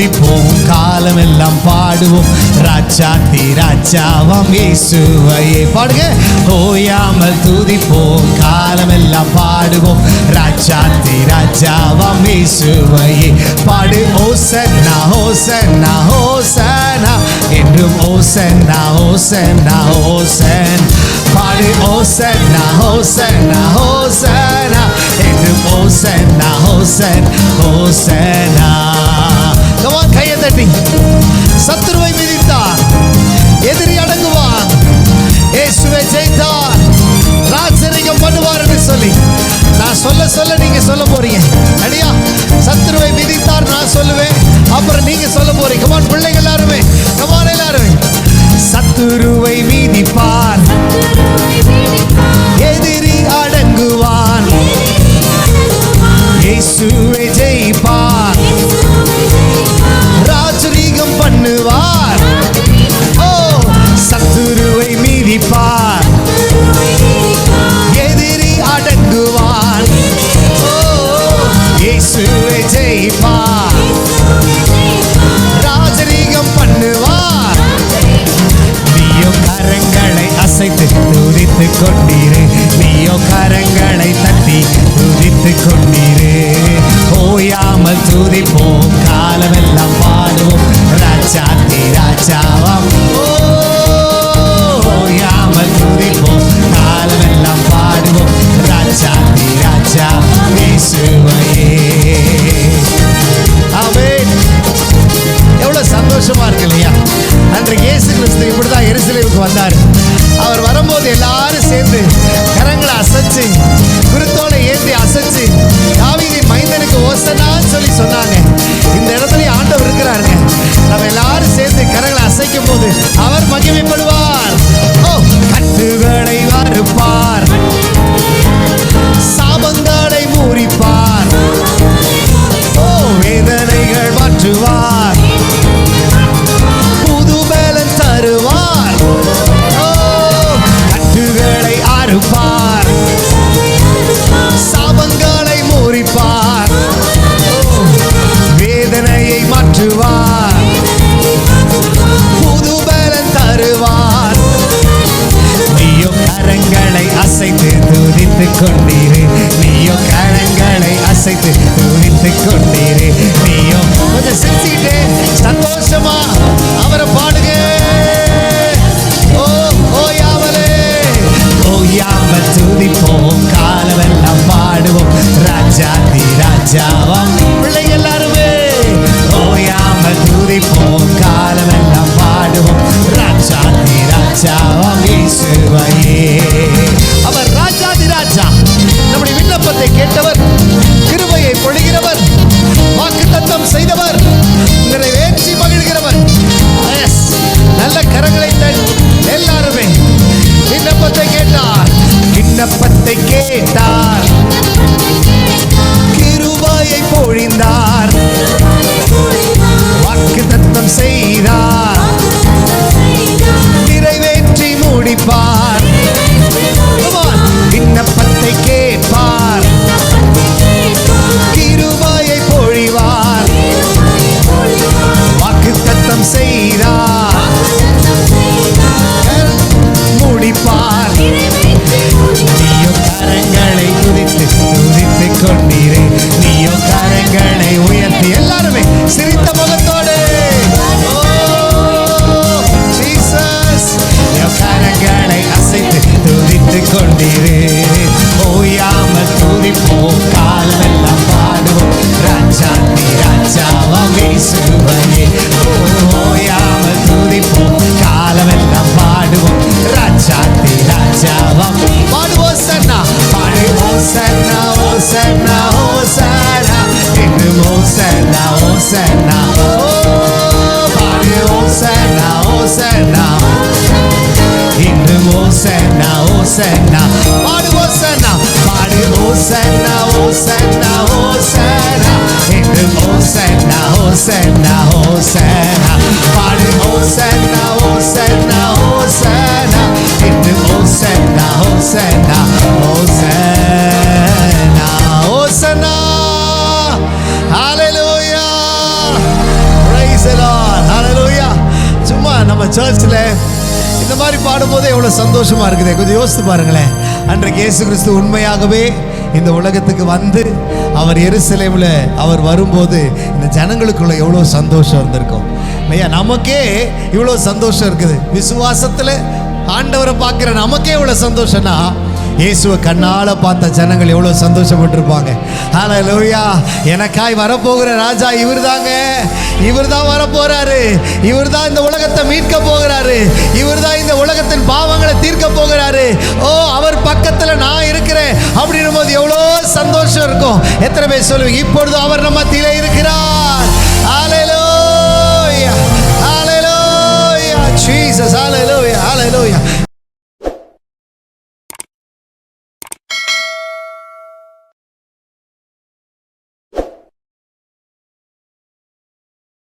துதிப்போம் காலம் எல்லாம் பாடுவோம் ராஜாத்தி ராஜாவாம் இயேசுவையே. பாடுங்க. ஓயாமல் துதிப்போம் காலம் எல்லாம் பாடுவோம் ராஜாத்தி ராஜாவாம் இயேசுவையே. பாடு ஓசன்னா ஓசன்னா ஓசனா என்றும் ஓசன்னா ஓசன்னா ஓசன். பாடு ஓசன்னா ஓசன்னா ஓசனா என்றும் ஓசன்னா ஓசன் ஓசனா கமான் சத்துருவை மிதித்தார். எதிரி அடங்குவார். இயேசுவை ஜெயித்தார். ராஜரிகம் பண்ணுவார் என்று சொல்லி. நான் சொல்ல சொல்ல நீங்க சொல்ல போறீங்க. அடியா சத்துருவை மிதித்தார் நான் சொல்லுவேன். அப்புறம் நீங்க சொல்ல போறீங்க. இயேசுவை ராஜரீகம் பண்ணுவார். நீயோ கரங்களை அசைத்து துதித்து கொண்டீரு. நீயோ கரங்களை தட்டி துதித்து கொண்டீரு. ஓயாமல் துதிப்போம் காலமெல்லாம் பாடுவோம். ராஜாத்தி ராஜாவாம். இப்படிதான் வந்தார். அவர் வரும்போது எல்லாரும் சேர்ந்து கரங்களை அசைச்சு குருத்தோலை ஏந்தி அசைச்சு தாவிதி மைந்தனுக்கு ஓசனான்னு சொல்லி சொன்னாங்க. இந்த இடத்துல ஆண்டவர் இருக்கிறாருங்க. நம்ம எல்லாரும் சேர்ந்து கரங்களை அசைக்கும் போது துதித்து நீயோ கரங்களை அசைத்து விண்ணப்பத்தை கேட்பார் ஓ சன்னா ஓ சன்னா என்று ஓ சன்னா ஓ சன்னா ஓ பாடுவோம் சன்னா ஓ சன்னா இன்று ஓசன்னா ஓசன்னா பாடு ஓசன்னா பாடு ஓசன்னா ஓசன்னா ஓசன்னா இன்று ஓசன்னா ஓசன்னா ஓசன்னா பாடு ஓசன்னா ஓசன்னா ஓசன்னா இன்று ஓசன்னா ஓசன்னா ஓசன்னா போதே எவ்வளோ சந்தோஷமா இருக்குது. கொஞ்சம் யோசித்து பாருங்களேன். அன்றைக்கு இயேசு கிறிஸ்து உண்மையாகவே இந்த உலகத்துக்கு வந்து அவர் எருசலேமில் அவர் வரும்போது இந்த ஜனங்களுக்குள்ள எவ்வளோ சந்தோஷம் இருந்திருக்கும். ஐயா நமக்கே இவ்வளோ சந்தோஷம் இருக்குது. விசுவாசத்தில் ஆண்டவரை பார்க்குற நமக்கே இவ்வளோ சந்தோஷம்னா இயேசுவை கண்ணால பார்த்த ஜனங்கள் எவ்வளோ சந்தோஷப்பட்டிருப்பாங்க. ஹalleluya எனக்காய் வரப்போகிற ராஜா இவர்தாங்க. இவர் தான் வரப்போறாரு. இவர் தான் இந்த உலகத்தை மீட்க போகிறாரு. இவர் தான் இந்த உலகத்தின் பாவங்களை தீர்க்க போகிறாரு. ஓ அவர் பக்கத்தில் நான் இருக்கிறேன் அப்படின்னும் போது எவ்வளோ சந்தோஷம் இருக்கும். எத்தனை பேர் சொல்லுவீங்க? இப்பொழுது அவர் நம்ம மத்தியிலே இருக்கிறார்.